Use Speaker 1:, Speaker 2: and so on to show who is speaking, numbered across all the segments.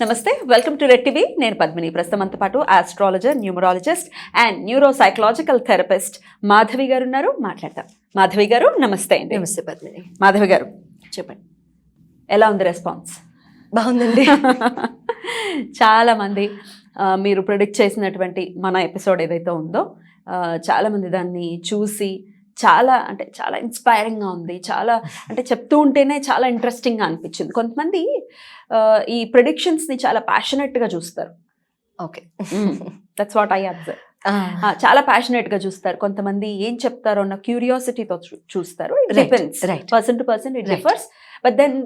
Speaker 1: నమస్తే welcome to red TV. నేను పద్మిని. ప్రస్తుతం మనతో పాటు astrologer numerologist and neuro psychological therapist Madhavi garu ఉన్నారు మాట్లాడతాం. మాధవి గారు నమస్తే అండి.
Speaker 2: నమస్తే పద్మిని.
Speaker 1: మాధవి గారు
Speaker 2: చెప్పండి.
Speaker 1: ఎలా ఉంది రెస్పాన్స్?
Speaker 2: బాగుందండి.
Speaker 1: చాలా మంది ఆ, మీరు ప్రిడిక్ట్ చేసినటువంటి మన ఎపిసోడ్ ఏదైతే ఉందో ఆ, చాలా మంది దాన్ని చూసి చాలా అంటే చాలా ఇన్స్పైరింగ్గా ఉంది. చాలా అంటే చెప్తూ ఉంటేనే చాలా ఇంట్రెస్టింగ్గా అనిపించింది. కొంతమంది ఈ ప్రిడిక్షన్స్ని చాలా ప్యాషనెట్గా చూస్తారు.
Speaker 2: Okay.
Speaker 1: That's what I observe చాలా ప్యాషనెట్గా చూస్తారు. కొంతమంది ఏం చెప్తారో అన్న క్యూరియాసిటీతో చూస్తారు. Depends. Person to person it. Differs but then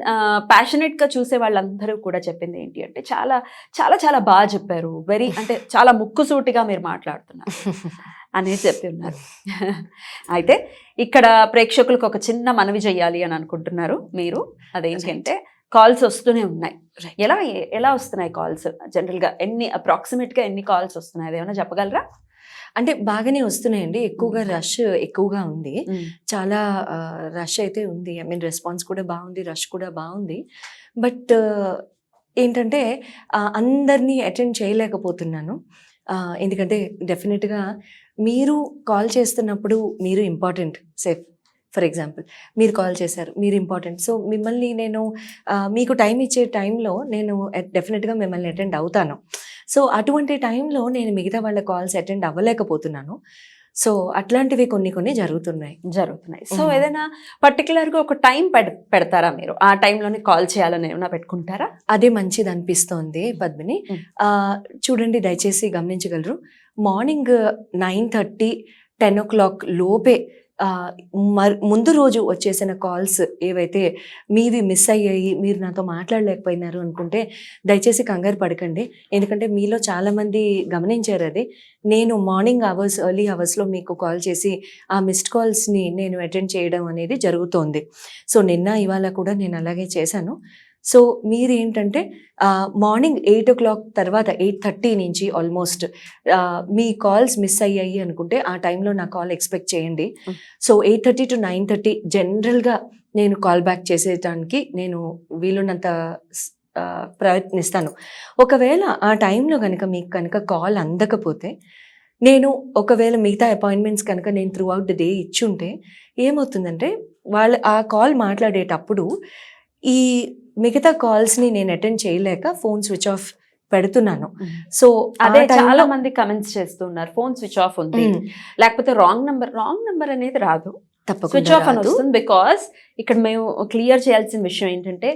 Speaker 1: ప్యాషనెట్గా చూసే వాళ్ళందరూ కూడా చెప్పింది ఏంటి అంటే చాలా చాలా చాలా బాగా చెప్పారు. వెరీ అంటే చాలా ముక్కుసూటిగా మీరు మాట్లాడుతున్నారు. అనేది చెప్పి ఉన్నారు అయితే ఇక్కడ ప్రేక్షకులకు ఒక చిన్న మనవి చేయాలి అని అనుకుంటున్నారు మీరు. అదేంటంటే కాల్స్ వస్తూనే ఉన్నాయి. ఎలా ఎలా వస్తున్నాయి కాల్స్? జనరల్గా ఎన్ని అప్రాక్సిమేట్గా ఎన్ని కాల్స్ వస్తున్నాయి? అదేమైనా చెప్పగలరా?
Speaker 2: అంటే బాగానే వస్తున్నాయండి. ఎక్కువగా రష్ ఎక్కువగా ఉంది. చాలా రష్ అయితే ఉంది. ఐ మీన్ రెస్పాన్స్ కూడా బాగుంది రష్ కూడా బాగుంది. బట్ ఏంటంటే అందరినీ అటెండ్ చేయలేకపోతున్నాను. ఎందుకంటే డెఫినెట్గా మీరు కాల్ చేస్తున్నప్పుడు మీరు ఇంపార్టెంట్ సేఫ్ ఫర్ ఎగ్జాంపుల్ మీరు కాల్ చేశారు మీరు ఇంపార్టెంట్ సో మిమ్మల్ని నేను మీకు టైం ఇచ్చే టైంలో నేను డెఫినెట్గా మిమ్మల్ని అటెండ్ అవుతాను. సో అటువంటి టైంలో నేను మిగతా వాళ్ళ కాల్స్ అటెండ్ అవ్వలేకపోతున్నాను. సో అట్లాంటివి కొన్ని కొన్ని జరుగుతున్నాయి.
Speaker 1: జరుగుతున్నాయి. సో. ఏదైనా పర్టికులర్గా ఒక టైం పెడతారా మీరు? ఆ టైంలోనే కాల్ చేయాలని ఏమైనా పెట్టుకుంటారా?
Speaker 2: అదే మంచిది అనిపిస్తోంది పద్మిని చూడండి దయచేసి గమనించగలరు. Morning nine thirty ten o'clock లోపే ముందు రోజు వచ్చేసిన కాల్స్ ఏవైతే మీవి మిస్ అయ్యాయి మీరు నాతో మాట్లాడలేకపోయినారు అనుకుంటే దయచేసి కంగారు పడకండి. ఎందుకంటే మీలో చాలామంది గమనించారు అది. నేను మార్నింగ్ అవర్స్ ఎర్లీ అవర్స్లో మీకు కాల్ చేసి ఆ మిస్డ్ కాల్స్ని నేను అటెండ్ చేయడం అనేది జరుగుతోంది. సో నిన్న ఇవాళ కూడా నేను అలాగే చేశాను. సో మీరు ఏంటంటే మార్నింగ్ ఎయిట్ ఓ క్లాక్ తర్వాత ఎయిట్ థర్టీ నుంచి ఆల్మోస్ట్ మీ కాల్స్ మిస్ అయ్యాయి అనుకుంటే ఆ టైంలో నా కాల్ ఎక్స్పెక్ట్ చేయండి. So eight thirty to nine thirty జనరల్గా నేను కాల్ బ్యాక్ చేసేటానికి నేను వీలున్నంత ప్రయత్నిస్తాను ఒకవేళ ఆ టైంలో కనుక మీకు కనుక కాల్ అందకపోతే నేను ఒకవేళ మిగతా అపాయింట్మెంట్స్ కనుక నేను త్రూ అవుట్ ద డే ఇచ్చుంటే ఏమవుతుందంటే వాళ్ళు ఆ కాల్ మాట్లాడేటప్పుడు ఈ మిగతా కాల్స్ని నేను అటెండ్ చేయలేక ఫోన్ స్విచ్ ఆఫ్ పెడుతున్నాను. సో
Speaker 1: అదే చాలా మంది కమెంట్స్ చేస్తున్నారు ఫోన్ స్విచ్ ఆఫ్ ఉంది. లేకపోతే రాంగ్ నంబర్ రాంగ్ నంబర్ అనేది రాదు. స్విచ్ ఆఫ్ అని. వస్తుంది బికాస్ ఇక్కడ మేము క్లియర్ చేయాల్సిన విషయం ఏంటంటే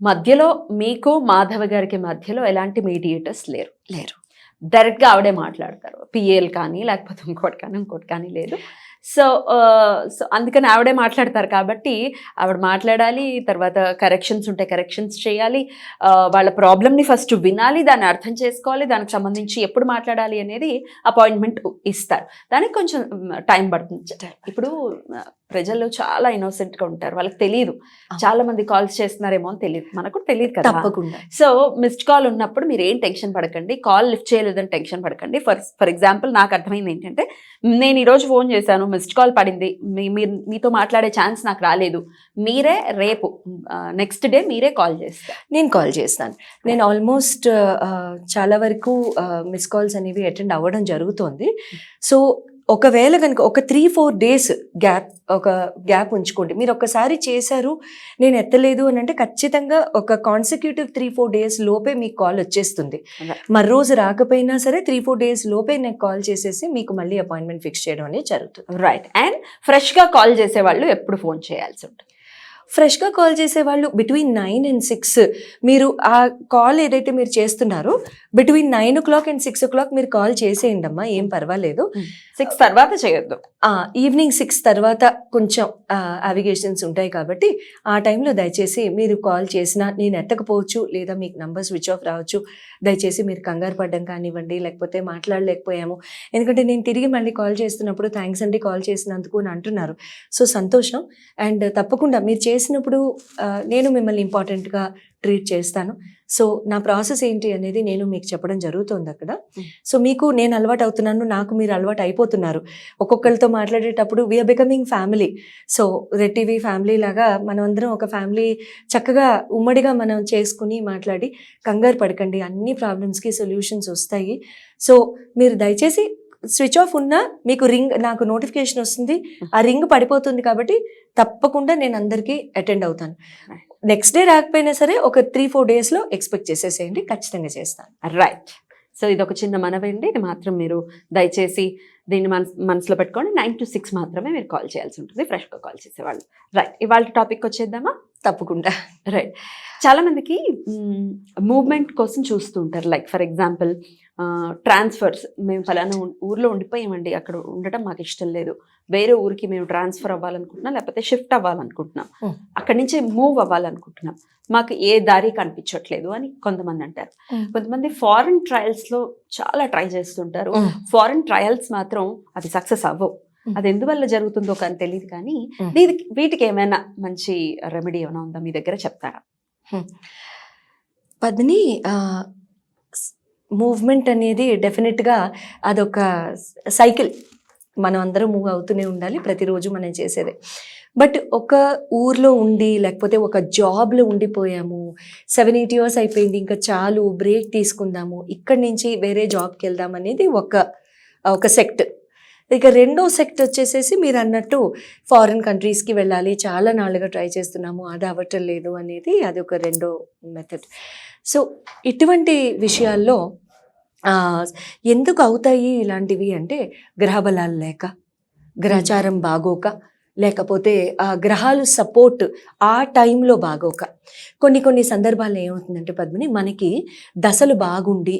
Speaker 1: మధ్యలో మీకు మాధవ గారికి మధ్యలో ఎలాంటి మీడియేటర్స్ లేరు.
Speaker 2: లేరు.
Speaker 1: డైరెక్ట్గా ఆవిడే మాట్లాడతారు. పిఏలు కానీ లేకపోతే ఇంకోటి కానీ ఇంకోటి కానీ లేదు. సో సో అందుకని ఆవిడే మాట్లాడతారు కాబట్టి ఆవిడ మాట్లాడాలి తర్వాత కరెక్షన్స్ ఉంటే కరెక్షన్స్ చేయాలి వాళ్ళ ప్రాబ్లమ్ని ఫస్ట్ వినాలి దాన్ని అర్థం చేసుకోవాలి దానికి సంబంధించి ఎప్పుడు మాట్లాడాలి అనేది అపాయింట్మెంట్ ఇస్తారు. దానికి కొంచెం టైం పడుతుంది. ఇప్పుడు ప్రజలు చాలా innocent గా ఉంటారు. వాళ్ళకి తెలియదు చాలా మంది కాల్స్ చేస్తున్నారేమో అని తెలియదు మనకు తెలియదు కదా.
Speaker 2: తప్పకుండా.
Speaker 1: సో మిస్డ్ కాల్ ఉన్నప్పుడు మీరు ఏం టెన్షన్ పడకండి. కాల్ లిఫ్ట్ చేయలేదని టెన్షన్ పడకండి. ఫర్ ఫర్ ఎగ్జాంపుల్ నాకు అర్థమైంది ఏంటంటే నేను ఈరోజు ఫోన్ చేశాను. మిస్డ్ కాల్ పడింది. మీ మీరు మీతో మాట్లాడే ఛాన్స్ నాకు రాలేదు. మీరే రేపు నెక్స్ట్ డే మీరే కాల్ చేస్తారు.
Speaker 2: నేను కాల్ చేస్తాను. నేను ఆల్మోస్ట్ చాలా వరకు మిస్ కాల్స్ అనేవి అటెండ్ అవ్వడం జరుగుతోంది. సో ఒకవేళ కనుక ఒక త్రీ ఫోర్ డేస్ గ్యాప్ ఒక గ్యాప్ ఉంచుకోండి. మీరు ఒక్కసారి చేశారు నేను ఎత్తలేదు అని అంటే ఖచ్చితంగా ఒక కాన్సిక్యూటివ్ త్రీ ఫోర్ డేస్ లోపే మీకు కాల్ వచ్చేస్తుంది. మరి రోజు రాకపోయినా సరే త్రీ ఫోర్ డేస్ లోపే నేను కాల్ చేసేసి మీకు మళ్ళీ అపాయింట్మెంట్ ఫిక్స్ చేయడం అనేది జరుగుతుంది.
Speaker 1: రైట్ అండ్ ఫ్రెష్గా కాల్ చేసే వాళ్ళు ఎప్పుడు ఫోన్ చేయాల్సి ఉంటుంది.
Speaker 2: ఫ్రెష్గా కాల్ చేసే వాళ్ళు బిట్వీన్ నైన్ అండ్ సిక్స్ మీరు ఆ కాల్ ఏదైతే మీరు చేస్తున్నారో between nine o'clock and six o'clock మీరు కాల్ చేసేయండి అమ్మా ఏం పర్వాలేదు.
Speaker 1: సిక్స్ తర్వాత చేయొద్దు.
Speaker 2: ఈవినింగ్ సిక్స్ తర్వాత కొంచెం అవిగేషన్స్ ఉంటాయి కాబట్టి ఆ టైంలో దయచేసి మీరు కాల్ చేసినా నేను ఎత్తకపోవచ్చు లేదా మీకు నంబర్ స్విచ్ ఆఫ్ రావచ్చు. దయచేసి మీరు కంగారు పడ్డం కానివ్వండి లేకపోతే మాట్లాడలేకపోయాము. ఎందుకంటే నేను తిరిగి మళ్ళీ కాల్ చేస్తున్నప్పుడు థ్యాంక్స్ అండి కాల్ చేసినందుకు అని అంటున్నారు. సో సంతోషం. అండ్ తప్పకుండా మీరు చేసినప్పుడు నేను మిమ్మల్ని ఇంపార్టెంట్గా ట్రీట్ చేస్తాను. సో నా ప్రాసెస్ ఏంటి అనేది నేను మీకు చెప్పడం జరుగుతుంది అక్కడ. సో మీకు నేను అలవాటు అవుతున్నాను నాకు మీరు అలవాటు అయిపోతున్నారు. ఒక్కొక్కరితో మాట్లాడేటప్పుడు we are becoming family so red TV family లాగా మనం అందరం ఒక ఫ్యామిలీ చక్కగా ఉమ్మడిగా మనం చేసుకుని మాట్లాడి కంగారు పడకండి అన్ని ప్రాబ్లమ్స్కి సొల్యూషన్స్ వస్తాయి. సో మీరు దయచేసి స్విచ్ ఆఫ్ ఉన్నా మీకు రింగ్ నాకు నోటిఫికేషన్ వస్తుంది. ఆ రింగ్ పడిపోతుంది కాబట్టి తప్పకుండా నేను అందరికీ అటెండ్ అవుతాను. నెక్స్ట్ డే రాకపోయినా సరే ఒక త్రీ ఫోర్ డేస్లో ఎక్స్పెక్ట్ చేసేసేయండి. ఖచ్చితంగా చేస్తాను.
Speaker 1: రైట్ సో ఇది ఒక చిన్న మనవండి. ఇది మాత్రం మీరు దయచేసి దీన్ని మనస్ మనసులో పెట్టుకొని నైన్ టు సిక్స్ మాత్రమే మీరు కాల్ చేయాల్సి ఉంటుంది. ఫ్రెష్గా కాల్ చేసేవాళ్ళు. రైట్ ఇవాళ టాపిక్ వచ్చేద్దామా?
Speaker 2: తప్పకుండా.
Speaker 1: రైట్ చాలా మందికి మూవ్మెంట్ కోసం చూస్తూ ఉంటారు. లైక్ ఫర్ ఎగ్జాంపుల్ ట్రాన్స్ఫర్స్ మేము ఫలానా ఊర్లో ఉండిపోయామండి. అక్కడ ఉండటం మాకు ఇష్టం లేదు. వేరే ఊరికి మేము ట్రాన్స్ఫర్ అవ్వాలనుకుంటున్నాం లేకపోతే షిఫ్ట్ అవ్వాలనుకుంటున్నాం. అక్కడి నుంచి మూవ్ అవ్వాలనుకుంటున్నాం. మాకు ఏ దారి కనిపించట్లేదు అని కొంతమంది అంటారు. కొంతమంది ఫారెన్ ట్రయల్స్లో చాలా ట్రై చేస్తుంటారు. ఫారెన్ ట్రయల్స్ మాత్రం అది సక్సెస్ అవ్వవు. అది ఎందువల్ల జరుగుతుందో కానీ తెలియదు కానీ. దీనికి వీటికి ఏమైనా మంచి రెమెడీ ఏమైనా ఉందా? మీ దగ్గర చెప్తారా?
Speaker 2: పద్మిని మూవ్మెంట్ అనేది డెఫినెట్గా అదొక సైకిల్. మనం అందరం మూవ్ అవుతూనే ఉండాలి ప్రతిరోజు మనం చేసేదే. బట్ ఒక ఊర్లో ఉండి లేకపోతే ఒక జాబ్లో ఉండిపోయాము సెవెన్ ఎయిట్ ఇయర్స్ అయిపోయింది ఇంకా చాలు బ్రేక్ తీసుకుందాము ఇక్కడి నుంచి వేరే జాబ్కి వెళ్దాం అనేది ఒక ఒక సెక్ట్. ఇక రెండో సెక్ట్ వచ్చేసేసి మీరు అన్నట్టు ఫారిన్ కంట్రీస్కి వెళ్ళాలి చాలా నాళ్ళుగా ట్రై చేస్తున్నాము అది అవ్వటం లేదు అనేది అది ఒక రెండో మెథడ్ సో ఇటువంటి విషయాల్లో ఎందుకు అవుతాయి ఇలాంటివి అంటే గ్రహబలాలు లేక గ్రహచారం బాగోక లేకపోతే ఆ గ్రహాలు సపోర్ట్ ఆ టైంలో బాగోక. కొన్ని కొన్ని సందర్భాల్లో ఏమవుతుందంటే పద్మిని మనకి దశలు బాగుండి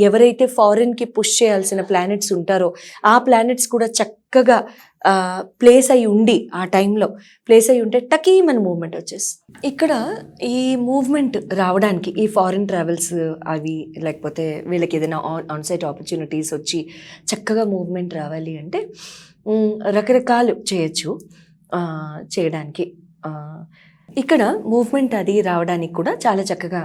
Speaker 2: ఎవరైతే ఫారిన్కి పుష్ చేయాల్సిన ప్లానెట్స్ ఉంటారో ఆ ప్లానెట్స్ కూడా చక్కగా ప్లేస్ అయి ఉండి ఆ టైంలో ప్లేస్ అయి ఉంటే టకీ మన మూవ్మెంట్ వచ్చేస్తుంది. ఇక్కడ ఈ మూవ్మెంట్ రావడానికి ఈ ఫారిన్ ట్రావెల్స్ అవి లేకపోతే వీళ్ళకి ఏదైనా ఆన్ ఆన్సైట్ ఆపర్చునిటీస్ వచ్చి చక్కగా మూవ్మెంట్ రావాలి అంటే రకరకాలు చేయొచ్చు చేయడానికి ఇక్కడ మూవ్మెంట్ అది రావడానికి కూడా చాలా చక్కగా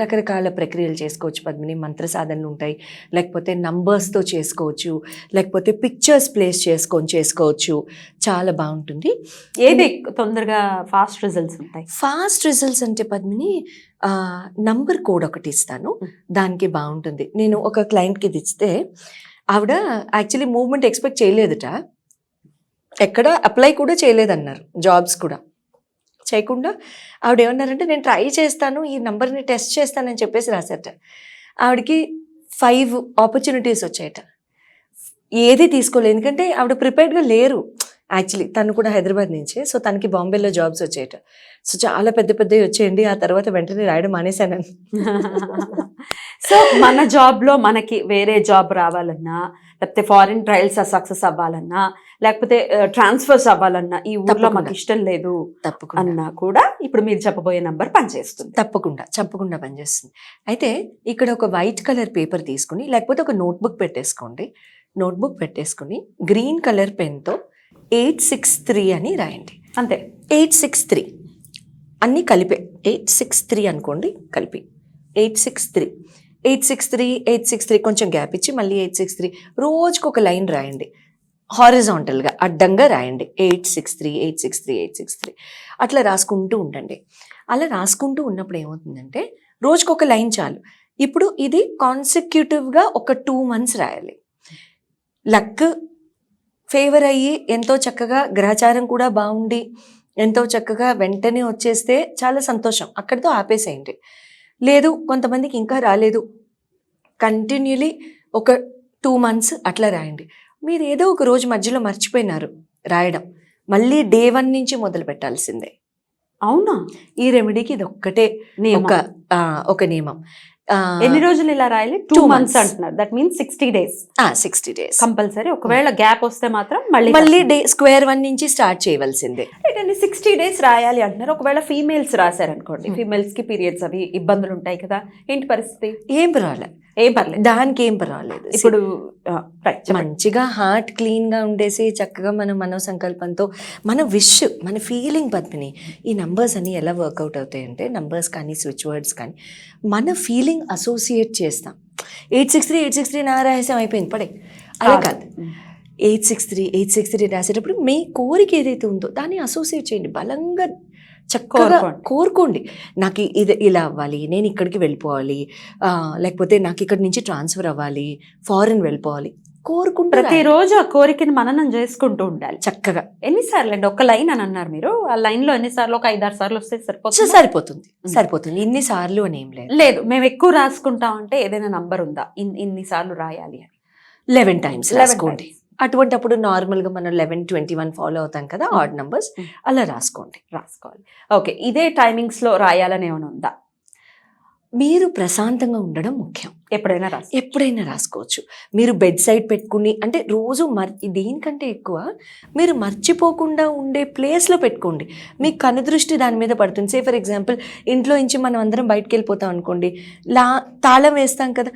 Speaker 2: రకరకాల ప్రక్రియలు చేసుకోవచ్చు. పద్మిని మంత్ర సాధనలు ఉంటాయి. లేకపోతే నంబర్స్తో చేసుకోవచ్చు. లేకపోతే పిక్చర్స్ ప్లేస్ చేసుకొని చేసుకోవచ్చు. చాలా బాగుంటుంది.
Speaker 1: ఏది తొందరగా ఫాస్ట్ రిజల్ట్స్ ఉంటాయి?
Speaker 2: ఫాస్ట్ రిజల్ట్స్ అంటే పద్మిని నంబర్ కోడ్ ఒకటి ఇస్తాను. దానికి బాగుంటుంది. నేను ఒక క్లయింట్కి ఇది ఇస్తే ఆవిడ యాక్చువల్లీ మూవ్మెంట్ ఎక్స్పెక్ట్ చేయలేదట. ఎక్కడ అప్లై కూడా చేయలేదన్నారు. జాబ్స్ కూడా. చేయకుండా ఆవిడ ఏమన్నారంటే నేను ట్రై చేస్తాను ఈ నెంబర్ని టెస్ట్ చేస్తానని చెప్పేసి రాశారట. ఆవిడకి ఫైవ్ ఆపర్చునిటీస్ వచ్చాయట. ఏది తీసుకోలేదు. ఎందుకంటే ఆవిడ ప్రిపేర్డ్గా లేరు. యాక్చువల్లీ తను కూడా హైదరాబాద్ నుంచే సో తనకి బాంబేలో జాబ్స్ వచ్చాయట. సో చాలా పెద్ద పెద్దవి వచ్చేయండి. ఆ తర్వాత వెంటనే రాయడం మానేశానని.
Speaker 1: సో మన జాబ్లో మనకి వేరే జాబ్ రావాలన్నా లేకపోతే ఫారిన్ ట్రయల్స్ సక్సెస్ అవ్వాలన్నా లేకపోతే ట్రాన్స్ఫర్స్ అవ్వాలన్నా ఈ ఊర్లో. మాకు ఇష్టం లేదు
Speaker 2: తప్పకుండా.
Speaker 1: అన్నా కూడా ఇప్పుడు మీరు చెప్పబోయే నంబర్ పనిచేస్తుంది.
Speaker 2: తప్పకుండా తప్పకుండా పనిచేస్తుంది. అయితే ఇక్కడ ఒక వైట్ కలర్ పేపర్ తీసుకుని లేకపోతే ఒక నోట్బుక్ పెట్టేసుకోండి. నోట్బుక్ పెట్టేసుకుని గ్రీన్ కలర్ పెన్తో ఎయిట్ సిక్స్ త్రీ అని రాయండి.
Speaker 1: అంతే.
Speaker 2: ఎయిట్ సిక్స్ త్రీ అన్నీ కలిపే ఎయిట్ సిక్స్ త్రీ అనుకోండి కలిపి. Eight six three eight six three eight six three కొంచెం గ్యాప్ ఇచ్చి మళ్ళీ ఎయిట్ సిక్స్ త్రీ. రోజుకు ఒక లైన్ రాయండి. హారిజాంటల్గా అడ్డంగా రాయండి. Eight six three eight six three eight six three. అట్లా రాసుకుంటూ ఉండండి. అలా రాసుకుంటూ ఉన్నప్పుడు ఏమవుతుందంటే రోజుకు ఒక లైన్ చాలు. ఇప్పుడు ఇది కాన్సిక్యూటివ్గా ఒక టూ మంత్స్ రాయాలి. లక్ ఫేవర్ అయ్యి ఎంతో చక్కగా గ్రహచారం కూడా బాగుండి ఎంతో చక్కగా వెంటనే వచ్చేస్తే చాలా సంతోషం. అక్కడితో ఆపేసేయండి. లేదు కొంతమందికి ఇంకా రాలేదు. కంటిన్యూలీ ఒక టూ మంత్స్ అట్లా రాయండి. మీరు ఏదో ఒక రోజు మధ్యలో మర్చిపోయినారు రాయడం. మళ్ళీ డే వన్ నుంచి మొదలు పెట్టాల్సిందే.
Speaker 1: అవునా?
Speaker 2: ఈ రెమెడీకి ఇది ఒక్కటే. ఒక ఒక నియమం.
Speaker 1: ఎన్ని రోజులు ఇలా రాయాలి? Two months. అంటున్నారు. దట్ మీన్స్ సిక్స్టీ డేస్
Speaker 2: ఆ సిక్స్టీ డేస్
Speaker 1: కంపల్సరీ. ఒకవేళ గ్యాప్ వస్తే మాత్రం మళ్ళీ
Speaker 2: మళ్ళీ డే స్క్వేర్ వన్ నుంచి స్టార్ట్ చేయవలసిందే.
Speaker 1: అండి సిక్స్టీ డేస్ రాయాలి అంటున్నారు. ఒకవేళ ఫీమేల్స్ రాశారనుకోండి.
Speaker 2: Hmm.
Speaker 1: ఫీమేల్స్కి పీరియడ్స్ అవి ఇబ్బందులు ఉంటాయి కదా. ఏంటి పరిస్థితి?
Speaker 2: ఏం పర్వాలేదు
Speaker 1: ఏం పర్లేదు.
Speaker 2: దానికి ఏం పర్వాలేదు
Speaker 1: ఇప్పుడు.
Speaker 2: మంచిగా హార్ట్ క్లీన్గా ఉండేసి చక్కగా మన మనో సంకల్పంతో మన విష్ మన ఫీలింగ్ పద్మిని ఈ నంబర్స్ అన్ని ఎలా వర్కౌట్ అవుతాయి అంటే నంబర్స్ కానీ స్విచ్ వర్డ్స్ కానీ మన ఫీలింగ్ అసోసియేట్ చేస్తాం. Eight six three eight six three నా రాసాం అయిపోయింది. పడే. అలా కాదు. Eight six three eight six three రాసేటప్పుడు మీ కోరిక ఏదైతే ఉందో దాన్ని అసోసియేట్ చేయండి. బలంగా చక్కగా
Speaker 1: కోరుకోండి.
Speaker 2: కోరుకోండి. నాకు ఇది ఇలా అవ్వాలి నేను ఇక్కడికి వెళ్ళిపోవాలి లేకపోతే నాకు ఇక్కడి నుంచి ట్రాన్స్ఫర్ అవ్వాలి ఫారెన్ వెళ్ళిపోవాలి. కోరుకుంటూ.
Speaker 1: ప్రతిరోజు ఆ కోరికని మననం చేసుకుంటూ ఉండాలి.
Speaker 2: చక్కగా.
Speaker 1: ఎన్నిసార్లు అండి ఒక లైన్ అని అన్నారు మీరు. ఆ లైన్లో ఎన్నిసార్లు? ఒక ఐదారు సార్లు వస్తే సరిపోతుంది?
Speaker 2: సరిపోతుంది. సరిపోతుంది. ఇన్ని సార్లు అని ఏం లేదు.
Speaker 1: లేదు. మేము ఎక్కువ రాసుకుంటాం అంటే ఏదైనా నంబర్ ఉందా? ఇన్- ఇన్ని సార్లు రాయాలి అని.
Speaker 2: లెవెన్ టైమ్స్
Speaker 1: 11
Speaker 2: రాసుకోండి. అటువంటి అప్పుడు నార్మల్గా మనం లెవెన్ ట్వంటీ వన్ ఫాలో అవుతాం కదా
Speaker 1: Mm.
Speaker 2: Add numbers
Speaker 1: Mm.
Speaker 2: అలా రాసుకోండి
Speaker 1: రాసుకోవాలి. ఓకే ఇదే టైమింగ్స్లో రాయాలని ఏమైనా ఉందా?
Speaker 2: మీరు ప్రశాంతంగా ఉండడం ముఖ్యం.
Speaker 1: ఎప్పుడైనా రాసి
Speaker 2: ఎప్పుడైనా రాసుకోవచ్చు. మీరు బెడ్ సైడ్ పెట్టుకుని అంటే రోజు మర్ దేనికంటే ఎక్కువ మీరు మర్చిపోకుండా ఉండే ప్లేస్లో పెట్టుకోండి. మీ కనుదృష్టి దాని మీద పడుతుంది. సే ఫర్ ఎగ్జాంపుల్ ఇంట్లో నుంచి మనం అందరం బయటకు వెళ్ళిపోతాం అనుకోండి లా తాళం వేస్తాం కదా